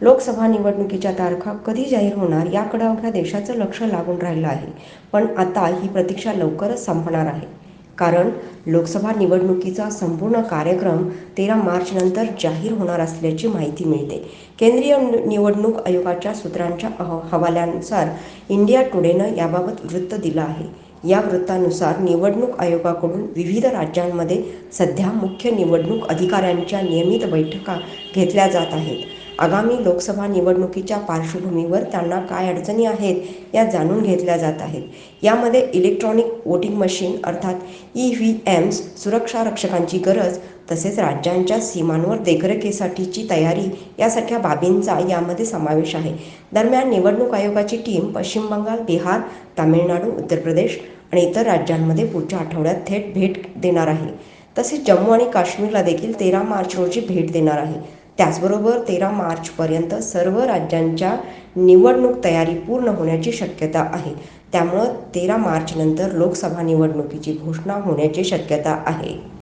लोकसभा निवडणुकीच्या तारखा कधी जाहीर होणार याकडे अवघ्या देशाचं लक्ष लागून राहिलं आहे. पण आता ही प्रतीक्षा लवकरच संपणार आहे. कारण लोकसभा निवडणुकीचा संपूर्ण कार्यक्रम तेरा मार्चनंतर जाहीर होणार असल्याची माहिती मिळते. केंद्रीय नि- निवडणूक आयोगाच्या सूत्रांच्या अह हवाल्यानुसार इंडिया टुडेनं याबाबत वृत्त दिलं आहे. या वृत्तानुसार निवडणूक आयोगाकडून विविध राज्यांमध्ये सध्या मुख्य निवडणूक अधिकाऱ्यांच्या नियमित बैठका घेतल्या जात आहेत. आगामी लोकसभा निवडणुकीच्या पार्श्वभूमीवर त्यांना काय अडचणी आहेत या जाणून घेतल्या जात आहेत. यामध्ये इलेक्ट्रॉनिक वोटिंग मशीन अर्थात ई व्ही एम्स सुरक्षा रक्षकांची गरज तसेच राज्यांच्या सीमांवर देखरेखीसाठीची तयारी यासारख्या बाबींचा यामध्ये समावेश आहे. दरम्यान निवडणूक आयोगाची टीम पश्चिम बंगाल बिहार तामिळनाडू उत्तर प्रदेश आणि इतर राज्यांमध्ये पुढच्या आठवड्यात थेट भेट देणार आहे. तसेच जम्मू आणि काश्मीरला देखील तेरा मार्च रोजी भेट देणार आहे. त्याचबरोबर तेरा मार्चपर्यंत सर्व राज्यांच्या निवडणूक तयारी पूर्ण होण्याची शक्यता आहे. त्यामुळं तेरा मार्चनंतर लोकसभा निवडणुकीची घोषणा होण्याची शक्यता आहे.